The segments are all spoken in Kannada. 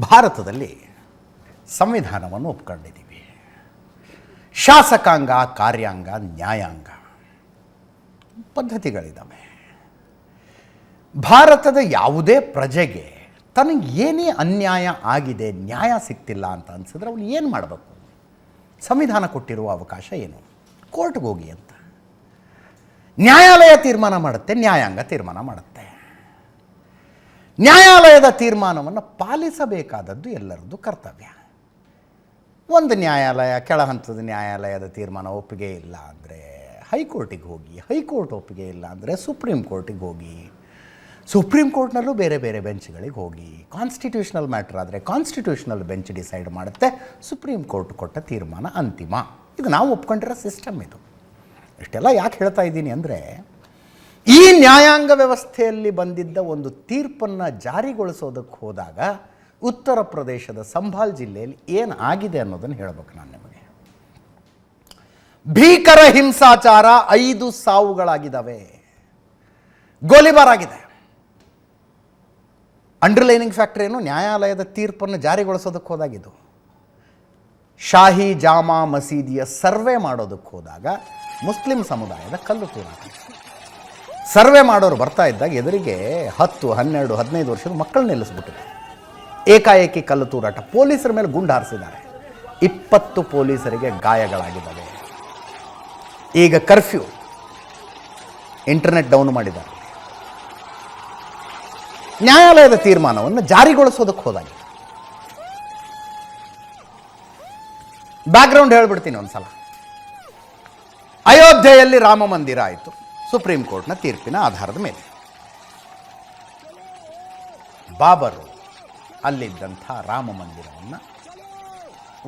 ಭಾರತದಲ್ಲಿ ಸಂವಿಧಾನವನ್ನು ಒಪ್ಕೊಂಡಿದ್ದೀವಿ. ಶಾಸಕಾಂಗ, ಕಾರ್ಯಾಂಗ, ನ್ಯಾಯಾಂಗ ಪದ್ಧತಿಗಳಿದ್ದಾವೆ. ಭಾರತದ ಯಾವುದೇ ಪ್ರಜೆಗೆ ತನಗೆ ಏನೇ ಅನ್ಯಾಯ ಆಗಿದೆ, ನ್ಯಾಯ ಸಿಗ್ತಿಲ್ಲ ಅಂತ ಅನಿಸಿದ್ರೆ ಅವನು ಏನು ಮಾಡಬೇಕು? ಸಂವಿಧಾನ ಕೊಟ್ಟಿರುವ ಅವಕಾಶ ಏನು? ಕೋರ್ಟ್ಗೆ ಹೋಗಿ ಅಂತ. ನ್ಯಾಯಾಲಯ ತೀರ್ಮಾನ ಮಾಡುತ್ತೆ, ನ್ಯಾಯಾಂಗ ತೀರ್ಮಾನ ಮಾಡುತ್ತೆ. ನ್ಯಾಯಾಲಯದ ತೀರ್ಮಾನವನ್ನು ಪಾಲಿಸಬೇಕಾದದ್ದು ಎಲ್ಲರದ್ದು ಕರ್ತವ್ಯ. ಒಂದು ನ್ಯಾಯಾಲಯ, ಕೆಳ ಹಂತದ ನ್ಯಾಯಾಲಯದ ತೀರ್ಮಾನ ಒಪ್ಪಿಗೆ ಇಲ್ಲ ಅಂದರೆ ಹೈಕೋರ್ಟಿಗೆ ಹೋಗಿ, ಹೈಕೋರ್ಟ್ ಒಪ್ಪಿಗೆ ಇಲ್ಲ ಅಂದರೆ ಸುಪ್ರೀಂ ಕೋರ್ಟಿಗೆ ಹೋಗಿ, ಸುಪ್ರೀಂ ಕೋರ್ಟ್ನಲ್ಲೂ ಬೇರೆ ಬೇರೆ ಬೆಂಚ್ಗಳಿಗೆ ಹೋಗಿ ಕಾನ್ಸ್ಟಿಟ್ಯೂಷನಲ್ ಮ್ಯಾಟ್ರ್ ಆದರೆ ಕಾನ್ಸ್ಟಿಟ್ಯೂಷನಲ್ ಬೆಂಚ್ ಡಿಸೈಡ್ ಮಾಡುತ್ತೆ, ಸುಪ್ರೀಂ ಕೋರ್ಟ್ ಕೊಟ್ಟ ತೀರ್ಮಾನ ಅಂತಿಮ. ಇದು ನಾವು ಒಪ್ಕೊಂಡಿರೋ ಸಿಸ್ಟಮ್ ಇದು. ಇಷ್ಟೆಲ್ಲ ಯಾಕೆ ಹೇಳ್ತಾ ಇದ್ದೀನಿ ಅಂದರೆ ಈ ನ್ಯಾಯಾಂಗ ವ್ಯವಸ್ಥೆಯಲ್ಲಿ ಬಂದಿದ್ದ ಒಂದು ತೀರ್ಪನ್ನು ಜಾರಿಗೊಳಿಸೋದಕ್ಕೆ ಹೋದಾಗ ಉತ್ತರ ಪ್ರದೇಶದ ಸಂಭಾಲ್ ಜಿಲ್ಲೆಯಲ್ಲಿ ಏನು ಆಗಿದೆ ಅನ್ನೋದನ್ನು ಹೇಳಬೇಕು ನಾನು ನಿಮಗೆ. ಭೀಕರ ಹಿಂಸಾಚಾರ ಐದು ಸಾವುಗಳಾಗಿದ್ದಾವೆ. ಗೋಲಿಬಾರ್ ಆಗಿದೆ ಅಂಡರ್ಲೈನಿಂಗ್ ಫ್ಯಾಕ್ಟ್ರಿಯನ್ನು ನ್ಯಾಯಾಲಯದ ತೀರ್ಪನ್ನು ಜಾರಿಗೊಳಿಸೋದಕ್ಕೆ ಹೋದಾಗಿದ್ದು. ಶಾಹಿ ಜಾಮಾ ಮಸೀದಿಯ ಸರ್ವೆ ಮಾಡೋದಕ್ಕೆ ಹೋದಾಗ ಮುಸ್ಲಿಂ ಸಮುದಾಯದ ಕಲ್ಲು ತೂರಾಟ. ಸರ್ವೆ ಮಾಡೋರು ಬರ್ತಾ ಇದ್ದಾಗ ಎದುರಿಗೆ ಹತ್ತು, ಹನ್ನೆರಡು, ಹದಿನೈದು ವರ್ಷದ ಮಕ್ಕಳು ನಿಲ್ಲಿಸ್ಬಿಟ್ಟಿದೆ. ಏಕಾಏಕಿ ಕಲ್ಲು ತೂರಾಟ. ಪೊಲೀಸರ ಮೇಲೆ ಗುಂಡು ಹಾರಿಸಿದ್ದಾರೆ. ಇಪ್ಪತ್ತು ಪೊಲೀಸರಿಗೆ ಗಾಯಗಳಾಗಿದ್ದಾವೆ. ಈಗ ಕರ್ಫ್ಯೂ. ಇಂಟರ್ನೆಟ್ ಡೌನ್ ಮಾಡಿದ್ದಾರೆ. ನ್ಯಾಯಾಲಯದ ತೀರ್ಮಾನವನ್ನು ಜಾರಿಗೊಳಿಸೋದಕ್ಕೆ ಹೋದಾಗ. ಬ್ಯಾಕ್ಗ್ರೌಂಡ್ ಹೇಳ್ಬಿಡ್ತೀನಿ ಒಂದ್ಸಲ. ಅಯೋಧ್ಯೆಯಲ್ಲಿ ರಾಮ ಮಂದಿರ ಆಯಿತು. ಸುಪ್ರೀಂ ಕೋರ್ಟ್ನ ತೀರ್ಪಿನ ಆಧಾರದ ಮೇಲೆ. ಬಾಬರು ಅಲ್ಲಿದ್ದಂಥ ರಾಮ ಮಂದಿರವನ್ನು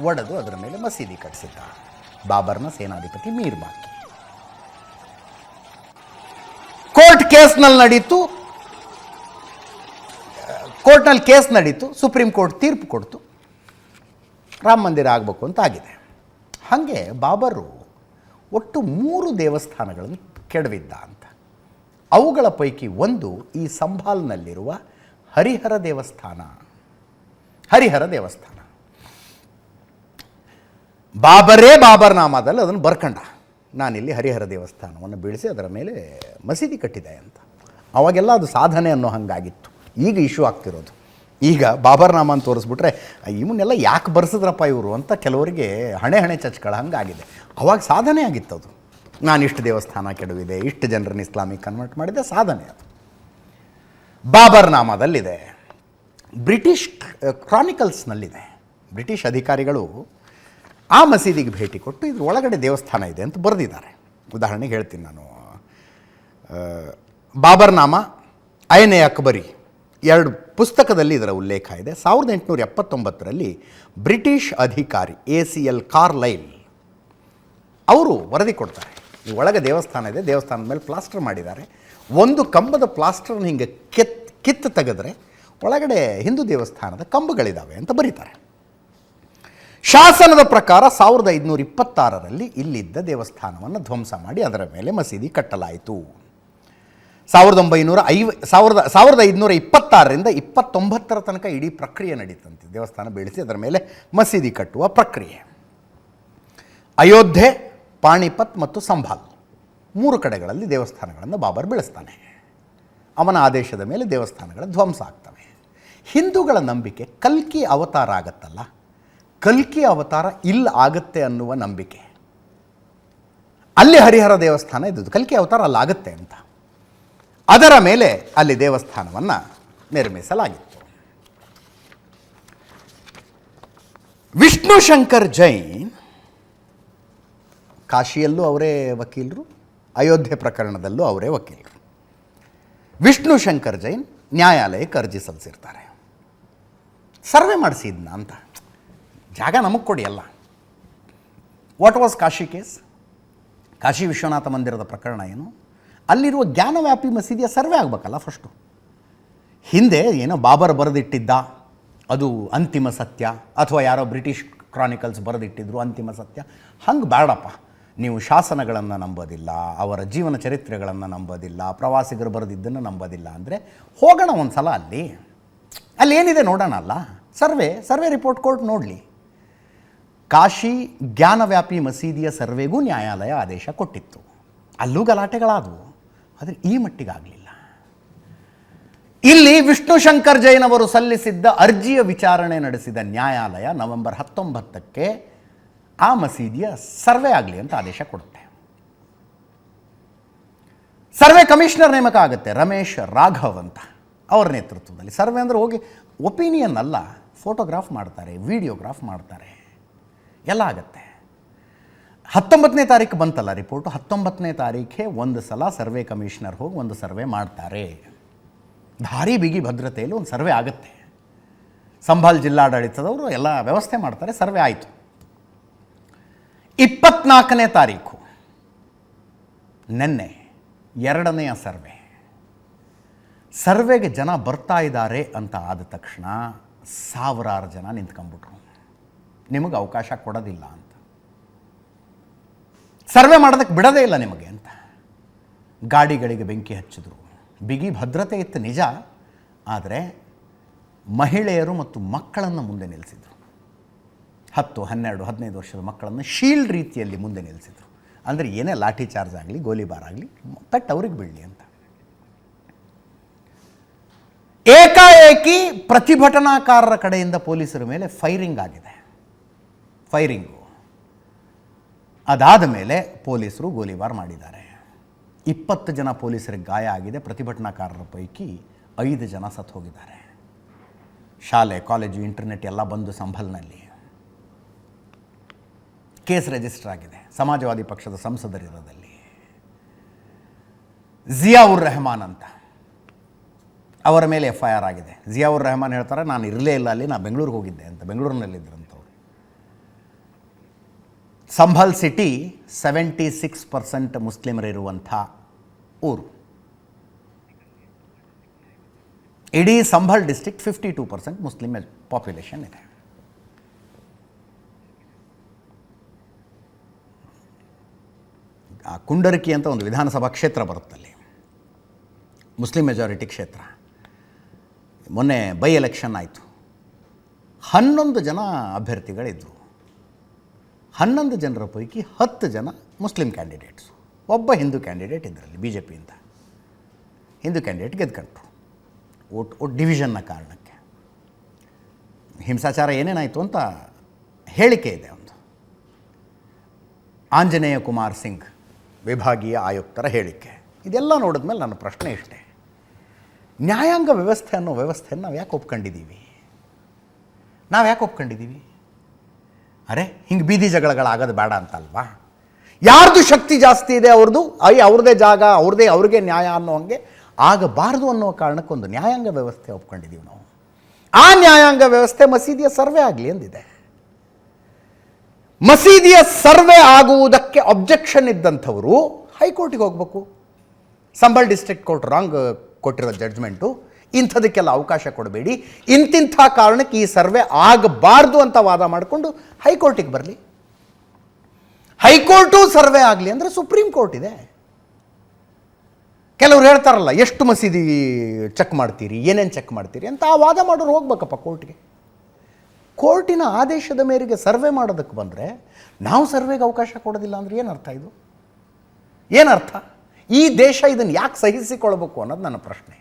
ಒಡೆದು ಅದರ ಮೇಲೆ ಮಸೀದಿ ಕಟ್ಟಿಸಿದ್ದ ಬಾಬರ್ನ ಸೇನಾಧಿಪತಿ ಮೀರ್ ಬಾಕಿ ಕೋರ್ಟ್ ಕೇಸ್ನಲ್ಲಿ ನಡೀತು, ಕೋರ್ಟ್ನಲ್ಲಿ ಕೇಸ್ ನಡೀತು, ಸುಪ್ರೀಂ ಕೋರ್ಟ್ ತೀರ್ಪು ಕೊಡ್ತು, ರಾಮ ಮಂದಿರ ಆಗಬೇಕು ಅಂತ ಆಗಿದೆ. ಹಾಗೆ ಬಾಬರು ಒಟ್ಟು ಮೂರು ದೇವಸ್ಥಾನಗಳನ್ನು ಕೆಡವಿದ್ದ ಅಂತ. ಅವುಗಳ ಪೈಕಿ ಒಂದು ಈ ಸಂಭಾಲ್ನಲ್ಲಿರುವ ಹರಿಹರ ದೇವಸ್ಥಾನ. ಹರಿಹರ ದೇವಸ್ಥಾನ. ಬಾಬರೇ ಬಾಬರ್ ನಾಮದಲ್ಲಿ ಅದನ್ನು ಬರ್ಕಂಡ. ನಾನಿಲ್ಲಿ ಹರಿಹರ ದೇವಸ್ಥಾನವನ್ನು ಬೀಳಿಸಿ ಅದರ ಮೇಲೆ ಮಸೀದಿ ಕಟ್ಟಿದೆ ಅಂತ. ಅವಾಗೆಲ್ಲ ಅದು ಸಾಧನೆ ಅನ್ನೋ ಹಂಗಾಗಿತ್ತು. ಈಗ ಇಶ್ಯೂ ಆಗ್ತಿರೋದು. ಈಗ ಬಾಬರ್ ನಾಮ ಅಂತ ತೋರಿಸ್ಬಿಟ್ರೆ ಇವನ್ನೆಲ್ಲ ಯಾಕೆ ಬರ್ಸಿದ್ರಪ್ಪ ಇವರು? ಅಂತ ಕೆಲವರಿಗೆ ಹಣೆ ಹಣೆ ಚಚ್ಕಳ ಹಂಗಾಗಿದೆ. ಅವಾಗ ಸಾಧನೆ ಆಗಿತ್ತು ಅದು ನಾನು ಇಷ್ಟು ದೇವಸ್ಥಾನ ಕೆಡವಿದೆ, ಇಷ್ಟು ಜನರನ್ನು ಇಸ್ಲಾಮಿಕ್ ಕನ್ವರ್ಟ್ ಮಾಡಿದೆ, ಸಾಧನೆ ಅದು. ಬಾಬರ್ ನಾಮದಲ್ಲಿದೆ. ಬ್ರಿಟಿಷ್ ಕ್ರಾನಿಕಲ್ಸ್ನಲ್ಲಿದೆ ಬ್ರಿಟಿಷ್ ಅಧಿಕಾರಿಗಳು ಆ ಮಸೀದಿಗೆ ಭೇಟಿ ಕೊಟ್ಟು ಇದ್ರ ಒಳಗಡೆ ದೇವಸ್ಥಾನ ಇದೆ ಅಂತ ಬರೆದಿದ್ದಾರೆ. ಉದಾಹರಣೆಗೆ ಹೇಳ್ತೀನಿ ನಾನು. ಬಾಬರ್ನಾಮ ಬಾಬರ್ ನಾಮ ಐನೆ ಅಕ್ಬರಿ. ಎರಡು ಪುಸ್ತಕದಲ್ಲಿ ಇದರ ಉಲ್ಲೇಖ ಇದೆ. ಸಾವಿರದ ಎಂಟುನೂರ ಎಪ್ಪತ್ತೊಂಬತ್ತರಲ್ಲಿ ಬ್ರಿಟಿಷ್ ಅಧಿಕಾರಿ ಎ ಸಿ ಎಲ್ ಕಾರ್ಲೈಲ್ ಅವರು ವರದಿ ಕೊಡ್ತಾರೆ. ಒಳಗೆ ದೇವಸ್ಥಾನ ಇದೆ, ದೇವಸ್ಥಾನದ ಮೇಲೆ ಪ್ಲಾಸ್ಟರ್ ಮಾಡಿದ್ದಾರೆ. ಒಂದು ಕಂಬದ ಪ್ಲಾಸ್ಟರ್ನ ಹಿಂಗೆ ಕೆತ್, ಕಿತ್ತು ತೆಗೆದ್ರೆ ಒಳಗಡೆ ಹಿಂದೂ ದೇವಸ್ಥಾನದ ಕಂಬಗಳಿದ್ದಾವೆ ಅಂತ ಬರೀತಾರೆ. ಶಾಸನದ ಪ್ರಕಾರ ಸಾವಿರದ ಐದುನೂರ ಇಪ್ಪತ್ತಾರರಲ್ಲಿ ಇಲ್ಲಿದ್ದ ದೇವಸ್ಥಾನವನ್ನು ಧ್ವಂಸ ಮಾಡಿ ಅದರ ಮೇಲೆ ಮಸೀದಿ ಕಟ್ಟಲಾಯಿತು. ಸಾವಿರದ ಒಂಬೈನೂರ ಐವ, ಸಾವಿರದ ಸಾವಿರದ ಐದುನೂರ ಇಪ್ಪತ್ತಾರರಿಂದ ಇಪ್ಪತ್ತೊಂಬತ್ತರ ತನಕ ಇಡೀ ಪ್ರಕ್ರಿಯೆ ನಡೀತಂತೆ. ದೇವಸ್ಥಾನ ಬೆಳೆಸಿ ಅದರ ಮೇಲೆ ಮಸೀದಿ ಕಟ್ಟುವ ಪ್ರಕ್ರಿಯೆ. ಅಯೋಧ್ಯೆ ಪಾಣಿಪತ್ ಮತ್ತು ಸಂಭಾಲ್. ಮೂರು ಕಡೆಗಳಲ್ಲಿ ದೇವಸ್ಥಾನಗಳನ್ನು ಬಾಬರ್ ಬೆಳೆಸ್ತಾನೆ. ಅವನ ಆದೇಶದ ಮೇಲೆ ದೇವಸ್ಥಾನಗಳ ಧ್ವಂಸ ಆಗ್ತವೆ. ಹಿಂದೂಗಳ ನಂಬಿಕೆ ಕಲ್ಕಿ ಅವತಾರ ಆಗತ್ತಲ್ಲ? ಕಲ್ಕಿ ಅವತಾರ ಇಲ್ಲ ಆಗುತ್ತೆ ಅನ್ನುವ ನಂಬಿಕೆ. ಅಲ್ಲಿ ಹರಿಹರ ದೇವಸ್ಥಾನ ಇದ್ದದ್ದು. ಕಲ್ಕಿ ಅವತಾರ ಅಲ್ಲಾಗುತ್ತೆ ಅಂತ. ಅದರ ಮೇಲೆ ಅಲ್ಲಿ ದೇವಸ್ಥಾನವನ್ನು ನಿರ್ಮಿಸಲಾಗಿತ್ತು. ವಿಷ್ಣು ಶಂಕರ್ ಜೈನ್ ಕಾಶಿಯಲ್ಲೂ ಅವರೇ ವಕೀಲರು, ಅಯೋಧ್ಯೆ ಪ್ರಕರಣದಲ್ಲೂ ಅವರೇ ವಕೀಲರು. ವಿಷ್ಣು ಶಂಕರ್ ಜೈನ್ ನ್ಯಾಯಾಲಯಕ್ಕೆ ಅರ್ಜಿ ಸಲ್ಲಿಸಿರ್ತಾರೆ. ಸರ್ವೆ ಮಾಡಿಸಿದ್ನ ಅಂತ. ಜಾಗ ನಮಗೆ ಕೊಡಿ ಅಲ್ಲ. What was Kashi case Kashi Vishwanath ಮಂದಿರದ ಪ್ರಕರಣ ಏನು? ಅಲ್ಲಿರುವ ಜ್ಞಾನವ್ಯಾಪಿ ಮಸೀದಿಯ ಸರ್ವೆ ಆಗಬೇಕಲ್ಲ ಫಸ್ಟು ಹಿಂದೆ ಏನೋ ಬಾಬರ್ ಬರೆದಿಟ್ಟಿದ್ದ, ಅದು ಅಂತಿಮ ಸತ್ಯ, ಅಥವಾ ಯಾರೋ ಬ್ರಿಟಿಷ್ ಕ್ರಾನಿಕಲ್ಸ್ ಬರೆದಿಟ್ಟಿದ್ರು ಅಂತಿಮ ಸತ್ಯ. ಹಂಗೆ ಬೇಡಪ್ಪ ನೀವು ಶಾಸನಗಳನ್ನು ನಂಬೋದಿಲ್ಲ, ಅವರ ಜೀವನ ಚರಿತ್ರೆಗಳನ್ನು ನಂಬೋದಿಲ್ಲ, ಪ್ರವಾಸಿಗರು ಬರೆದಿದ್ದನ್ನು ನಂಬೋದಿಲ್ಲ ಅಂದರೆ ಹೋಗೋಣ ಒಂದು ಸಲ ಅಲ್ಲಿ. ಅಲ್ಲಿ ಏನಿದೆ ನೋಡೋಣ ಅಲ್ಲ. ಸರ್ವೆ ಸರ್ವೆ ರಿಪೋರ್ಟ್ ಕೋರ್ಟ್ ನೋಡಲಿ. ಕಾಶಿ ಜ್ಞಾನವ್ಯಾಪಿ ಮಸೀದಿಯ ಸರ್ವೆಗೂ ನ್ಯಾಯಾಲಯ ಆದೇಶ ಕೊಟ್ಟಿತ್ತು. ಅಲ್ಲೂ ಗಲಾಟೆಗಳಾದವು, ಆದರೆ ಈ ಮಟ್ಟಿಗಾಗಲಿಲ್ಲ. ಇಲ್ಲಿ ವಿಷ್ಣು ಶಂಕರ್ ಜೈನ್ ಅವರು ಸಲ್ಲಿಸಿದ್ದ ಅರ್ಜಿಯ ವಿಚಾರಣೆ ನಡೆಸಿದ ನ್ಯಾಯಾಲಯ ನವೆಂಬರ್ ಹತ್ತೊಂಬತ್ತಕ್ಕೆ ಆ ಮಸೀದಿಯ ಸರ್ವೆ ಆಗಲಿ ಅಂತ ಆದೇಶ ಕೊಡುತ್ತೆ. ಸರ್ವೆ ಕಮಿಷನರ್ ನೇಮಕ ಆಗುತ್ತೆ, ರಮೇಶ್ ರಾಘವ್ ಅಂತ. ಅವರ ನೇತೃತ್ವದಲ್ಲಿ. ಸರ್ವೆ ಅಂದರೆ ಹೋಗಿ ಒಪಿನಿಯನ್ ಅಲ್ಲ, ಫೋಟೋಗ್ರಾಫ್ ಮಾಡ್ತಾರೆ, ವಿಡಿಯೋಗ್ರಾಫ್ ಮಾಡ್ತಾರೆ. ಎಲ್ಲ ಆಗತ್ತೆ. ಹತ್ತೊಂಬತ್ತನೇ ತಾರೀಕು ಬಂತಲ್ಲ ರಿಪೋರ್ಟು ಹತ್ತೊಂಬತ್ತನೇ ತಾರೀಕೇ ಒಂದು ಸಲ ಸರ್ವೆ ಕಮಿಷನರ್ ಹೋಗಿ ಒಂದು ಸರ್ವೆ ಮಾಡ್ತಾರೆ. ಭಾರಿ ಬಿಗಿ ಭದ್ರತೆಯಲ್ಲಿ ಒಂದು ಸರ್ವೆ ಆಗುತ್ತೆ. ಸಂಭಾಲ್ ಜಿಲ್ಲಾಡಳಿತದವರು ಎಲ್ಲ ವ್ಯವಸ್ಥೆ ಮಾಡ್ತಾರೆ, ಸರ್ವೆ ಆಯಿತು. ಇಪ್ಪತ್ನಾಲ್ಕನೇ ತಾರೀಕು. ನಿನ್ನೆ ಎರಡನೆಯ ಸರ್ವೆ. ಸರ್ವೆಗೆ ಜನ ಬರ್ತಾ ಇದ್ದಾರೆ ಅಂತ ಆದ ತಕ್ಷಣ ಸಾವಿರಾರು ಜನ ನಿಂತ್ಕೊಂಡ್ಬಿಟ್ರು. ನಿಮಗೆ ಅವಕಾಶ ಕೊಡೋದಿಲ್ಲ ಅಂತ. ಸರ್ವೆ ಮಾಡೋದಕ್ಕೆ ಬಿಡೋದೇ ಇಲ್ಲ ನಿಮಗೆ ಅಂತ. ಗಾಡಿಗಳಿಗೆ ಬೆಂಕಿ ಹಚ್ಚಿದ್ರು. ಬಿಗಿ ಭದ್ರತೆ ಇತ್ತು ನಿಜ. ಆದರೆ ಮಹಿಳೆಯರು ಮತ್ತು ಮಕ್ಕಳನ್ನು ಮುಂದೆ ನಿಲ್ಲಿಸಿದ್ರು. ಹತ್ತು, ಹನ್ನೆರಡು, ಹದಿನೈದು ವರ್ಷದ ಮಕ್ಕಳನ್ನು ಶೀಲ್ಡ್ ರೀತಿಯಲ್ಲಿ ಮುಂದೆ ನಿಲ್ಲಿಸಿದರು. ಅಂದರೆ ಏನೇ ಲಾಠಿ ಚಾರ್ಜ್ ಆಗಲಿ, ಗೋಲಿಬಾರ್ ಆಗಲಿ, ಪೆಟ್ಟು ಅವ್ರಿಗೆ ಬೀಳಲಿ ಅಂತ. ಏಕಾಏಕಿ ಪ್ರತಿಭಟನಾಕಾರರ ಕಡೆಯಿಂದ ಪೊಲೀಸರ ಮೇಲೆ ಫೈರಿಂಗ್ ಆಗಿದೆ. ಫೈರಿಂಗು. ಅದಾದ ಮೇಲೆ ಪೊಲೀಸರು ಗೋಲಿಬಾರ್ ಮಾಡಿದ್ದಾರೆ. ಇಪ್ಪತ್ತು ಜನ ಪೊಲೀಸರಿಗೆ ಗಾಯ ಆಗಿದೆ, ಪ್ರತಿಭಟನಾಕಾರರ ಪೈಕಿ ಐದು ಜನ ಸತ್ತು ಹೋಗಿದ್ದಾರೆ. ಶಾಲೆ, ಕಾಲೇಜು, ಇಂಟರ್ನೆಟ್ ಎಲ್ಲ ಬಂದು ಸಂಭಲ್ನಲ್ಲಿ ಕೇಸ್ ರಿಜಿಸ್ಟರ್ ಆಗಿದೆ. ಸಮಾಜವಾದಿ ಪಕ್ಷದ ಸಂಸದರಿರೋದಲ್ಲಿ ಜಿಯಾವುರ್ ರೆಹಮಾನ್ ಅಂತ. ಅವರ ಮೇಲೆ ಎಫ್ ಐ ಆರ್ ಆಗಿದೆ. ಜಿಯಾವುರ್ ರೆಹಮಾನ್ ಹೇಳ್ತಾರೆ, ನಾನು ಇರಲೇ ಇಲ್ಲ, ಅಲ್ಲಿ ನಾನು ಬೆಂಗಳೂರಿಗೆ ಹೋಗಿದ್ದೆ ಅಂತ ಬೆಂಗಳೂರಿನಲ್ಲಿದ್ದರಂಥವ್ರು Sambhal city seventy six percent ಮುಸ್ಲಿಮರಿರುವಂಥ ಊರು. ಇಡೀ Sambhal district fifty two percent Muslim population ಇದೆ ಆ ಕುಂಡರಕಿ ಅಂತ ಒಂದು ವಿಧಾನಸಭಾ ಕ್ಷೇತ್ರ ಬರುತ್ತಲ್ಲಿ. ಮುಸ್ಲಿಂ ಮೆಜಾರಿಟಿ ಕ್ಷೇತ್ರ. ಮೊನ್ನೆ ಬೈ ಎಲೆಕ್ಷನ್ ಆಯಿತು. ಹನ್ನೊಂದು ಜನ ಅಭ್ಯರ್ಥಿಗಳಿದ್ದರು ಹನ್ನೊಂದು ಜನರ ಪೈಕಿ ಹತ್ತು ಜನ ಮುಸ್ಲಿಂ ಕ್ಯಾಂಡಿಡೇಟ್ಸು ಒಬ್ಬ ಹಿಂದೂ ಕ್ಯಾಂಡಿಡೇಟ್ ಇದರಲ್ಲಿ ಬಿ ಜೆ ಪಿಯಿಂದ ಹಿಂದೂ ಕ್ಯಾಂಡಿಡೇಟ್ ಗೆದ್ಕೊಂಡ್ರು. ಓಟ್ ಓಟ್ ಡಿವಿಷನ್ನ ಕಾರಣಕ್ಕೆ. ಹಿಂಸಾಚಾರ ಏನೇನಾಯಿತು ಅಂತ ಹೇಳಿಕೆ ಇದೆ ಒಂದು. ಆಂಜನೇಯ ಕುಮಾರ್ ಸಿಂಗ್. ವಿಭಾಗೀಯ ಆಯುಕ್ತರ ಹೇಳಿಕೆ. ಇದೆಲ್ಲ ನೋಡಿದ ಮೇಲೆ ನನ್ನ ಪ್ರಶ್ನೆ ಇಷ್ಟೇ. ನ್ಯಾಯಾಂಗ ವ್ಯವಸ್ಥೆ ಅನ್ನೋ ವ್ಯವಸ್ಥೆಯನ್ನು ನಾವು ಯಾಕೆ ಒಪ್ಕೊಂಡಿದ್ದೀವಿ? ನಾವು ಯಾಕೆ ಒಪ್ಕೊಂಡಿದ್ದೀವಿ? ಅರೆ, ಹಿಂಗೆ ಬೀದಿ ಜಗಳಗಳಾಗೋದು ಬೇಡ ಅಂತಲ್ವಾ? ಯಾರ್ದು ಶಕ್ತಿ ಜಾಸ್ತಿ ಇದೆ ಅವ್ರದ್ದು? ಐ, ಅವ್ರದೇ ಜಾಗ, ಅವ್ರದೇ, ಅವ್ರಿಗೆ ನ್ಯಾಯ ಅನ್ನೋ ಹಂಗೆ ಆಗಬಾರ್ದು ಅನ್ನೋ ಕಾರಣಕ್ಕೊಂದು ನ್ಯಾಯಾಂಗ ವ್ಯವಸ್ಥೆ ಒಪ್ಕೊಂಡಿದ್ದೀವಿ ನಾವು. ಆ ನ್ಯಾಯಾಂಗ ವ್ಯವಸ್ಥೆ ಮಸೀದಿಯ ಸರ್ವೆ ಆಗಲಿ ಎಂದಿದೆ. ಮಸೀದಿಯ ಸರ್ವೆ ಆಗುವುದಕ್ಕೆ ಅಬ್ಜೆಕ್ಷನ್ ಇದ್ದಂಥವರು ಹೈಕೋರ್ಟಿಗೆ ಹೋಗಬೇಕು. ಸಂಬಳ್ ಡಿಸ್ಟ್ರಿಕ್ಟ್ ಕೋರ್ಟ್ ರಾಂಗ್ ಕೊಟ್ಟಿರೋ ಜಡ್ಜ್ಮೆಂಟು ಇಂಥದಕ್ಕೆಲ್ಲ ಅವಕಾಶ ಕೊಡಬೇಡಿ. ಇಂತಿಂಥ ಕಾರಣಕ್ಕೆ ಈ ಸರ್ವೆ ಆಗಬಾರ್ದು ಅಂತ ವಾದ ಮಾಡಿಕೊಂಡು ಹೈಕೋರ್ಟಿಗೆ ಬರಲಿ. ಹೈಕೋರ್ಟು ಸರ್ವೆ ಆಗಲಿ ಅಂದರೆ ಸುಪ್ರೀಂ ಕೋರ್ಟ್ ಇದೆ. ಕೆಲವ್ರು ಹೇಳ್ತಾರಲ್ಲ, ಎಷ್ಟು ಮಸೀದಿ ಚೆಕ್ ಮಾಡ್ತೀರಿ, ಏನೇನು ಚೆಕ್ ಮಾಡ್ತೀರಿ ಅಂತ ಆ ವಾದ ಮಾಡೋರು ಹೋಗ್ಬೇಕಪ್ಪ ಕೋರ್ಟ್ಗೆ ಕೋರ್ಟಿನ ಆದೇಶದ ಮೇರೆಗೆ ಸರ್ವೆ ಮಾಡೋದಕ್ಕೆ ಬಂದರೆ ನಾವು ಸರ್ವೆಗೆ ಅವಕಾಶ ಕೊಡೋದಿಲ್ಲ ಅಂದರೆ ಏನು ಅರ್ಥ ಇದು? ಏನರ್ಥ ಈ ದೇಶ ಇದನ್ನು ಯಾಕೆ ಸಹಿಸಿಕೊಳ್ಬೇಕು ಅನ್ನೋದು ನನ್ನ ಪ್ರಶ್ನೆ.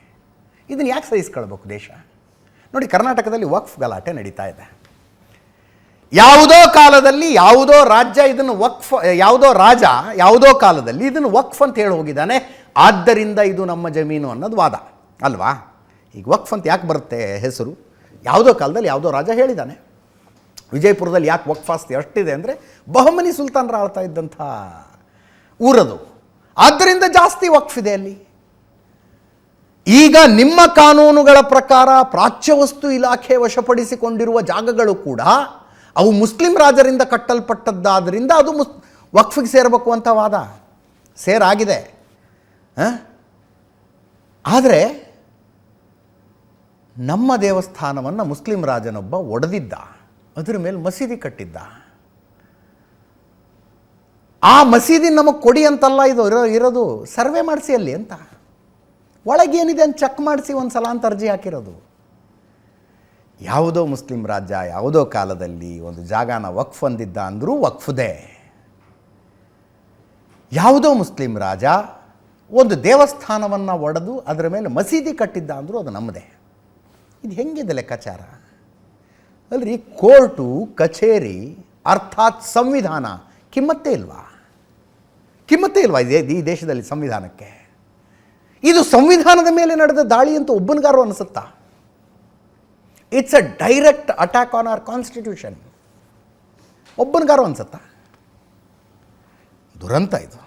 ಇದನ್ನು ಯಾಕೆ ಸಹಿಸ್ಕೊಳ್ಬೇಕು ದೇಶ? ನೋಡಿ, ಕರ್ನಾಟಕದಲ್ಲಿ ವಕ್ಫ್ ಗಲಾಟೆ ನಡೀತಾ ಇದೆ. ಯಾವುದೋ ಕಾಲದಲ್ಲಿ ಯಾವುದೋ ರಾಜ್ಯ ಇದನ್ನು ವಕ್ಫ್, ಯಾವುದೋ ರಾಜ ಯಾವುದೋ ಕಾಲದಲ್ಲಿ ಇದನ್ನು ವಕ್ಫ್ ಅಂತ ಹೇಳಿ ಹೋಗಿದ್ದಾನೆ. ಆದ್ದರಿಂದ ಇದು ನಮ್ಮ ಜಮೀನು ಅನ್ನೋದು ವಾದ. ಅಲ್ವಾ? ಈಗ ವಕ್ಫ್ ಅಂತ ಯಾಕೆ ಬರುತ್ತೆ ಹೆಸರು? ಯಾವುದೋ ಕಾಲದಲ್ಲಿ ಯಾವುದೋ ರಾಜ ಹೇಳಿದ್ದಾನೆ ವಿಜಯಪುರದಲ್ಲಿ ಯಾಕೆ ವಕ್ಫಾಸ್ತಿ ಅಷ್ಟಿದೆ ಅಂದರೆ ಬಹುಮನಿ ಸುಲ್ತಾನರ ಆಳ್ತಾ ಇದ್ದಂಥ ಊರದು. ಆದ್ದರಿಂದ ಜಾಸ್ತಿ ವಕ್ಫ್ ಇದೆ ಅಲ್ಲಿ. ಈಗ ನಿಮ್ಮ ಕಾನೂನುಗಳ ಪ್ರಕಾರ ಪ್ರಾಚ್ಯ ವಸ್ತು ಇಲಾಖೆ ವಶಪಡಿಸಿಕೊಂಡಿರುವ ಜಾಗಗಳು ಕೂಡ ಅವು ಮುಸ್ಲಿಂ ರಾಜರಿಂದ ಕಟ್ಟಲ್ಪಟ್ಟದ್ದಾದ್ದರಿಂದ ಅದು ಮುಸ್, ವಕ್ಫಿಗೆ ಸೇರಬೇಕು ಅಂತ ವಾದ. ಸೇರಾಗಿದೆ. ಆದರೆ ನಮ್ಮ ದೇವಸ್ಥಾನವನ್ನು ಮುಸ್ಲಿಂ ರಾಜನೊಬ್ಬ ಒಡೆದಿದ್ದ. ಅದರ ಮೇಲೆ ಮಸೀದಿ ಕಟ್ಟಿದ್ದ. ಆ ಮಸೀದಿ ನಮಗೆ ಕೊಡಿ ಅಂತಲ್ಲ ಇದು ಇರೋ, ಇರೋದು, ಸರ್ವೆ ಮಾಡಿಸಿ ಅಲ್ಲಿ ಅಂತ. ಒಳಗೇನಿದೆ ಅಂತ ಚೆಕ್ ಮಾಡಿಸಿ ಒಂದು ಸಲ ಅಂತ ಅರ್ಜಿ ಹಾಕಿರೋದು. ಯಾವುದೋ ಮುಸ್ಲಿಂ ರಾಜ್ಯ, ಯಾವುದೋ ಕಾಲದಲ್ಲಿ ಒಂದು ಜಾಗನ ವಕ್ಫ್ ಅಂದಿದ್ದ ಅಂದರೂ ವಕ್ಫ್ದೇ. ಯಾವುದೋ ಮುಸ್ಲಿಂ ರಾಜ ಒಂದು ದೇವಸ್ಥಾನವನ್ನು ಒಡೆದು ಅದರ ಮೇಲೆ ಮಸೀದಿ ಕಟ್ಟಿದ್ದ ಅಂದರೂ ಅದು ನಮ್ಮದೇ ಇದು ಹೆಂಗಿದೆ ಲೆಕ್ಕಾಚಾರ? ಅಲ್ರಿ? ಕೋರ್ಟು, ಕಚೇರಿ, ಅರ್ಥಾತ್ ಸಂವಿಧಾನ, ಕಿಮ್ಮತ್ತೇ ಇಲ್ವಾ? ಕಿಮ್ಮತ್ತೇ ಇಲ್ವಾ ಇದೇ ಈ ದೇಶದಲ್ಲಿ ಸಂವಿಧಾನಕ್ಕೆ? ಇದು ಸಂವಿಧಾನದ ಮೇಲೆ ನಡೆದ ದಾಳಿ ಅಂತ ಒಬ್ಬನಗಾರು ಅನಿಸುತ್ತಾ? It's a direct attack on our constitution ಒಬ್ಬನಗಾರು ಅನಿಸುತ್ತಾ? ದುರಂತ ಇದು.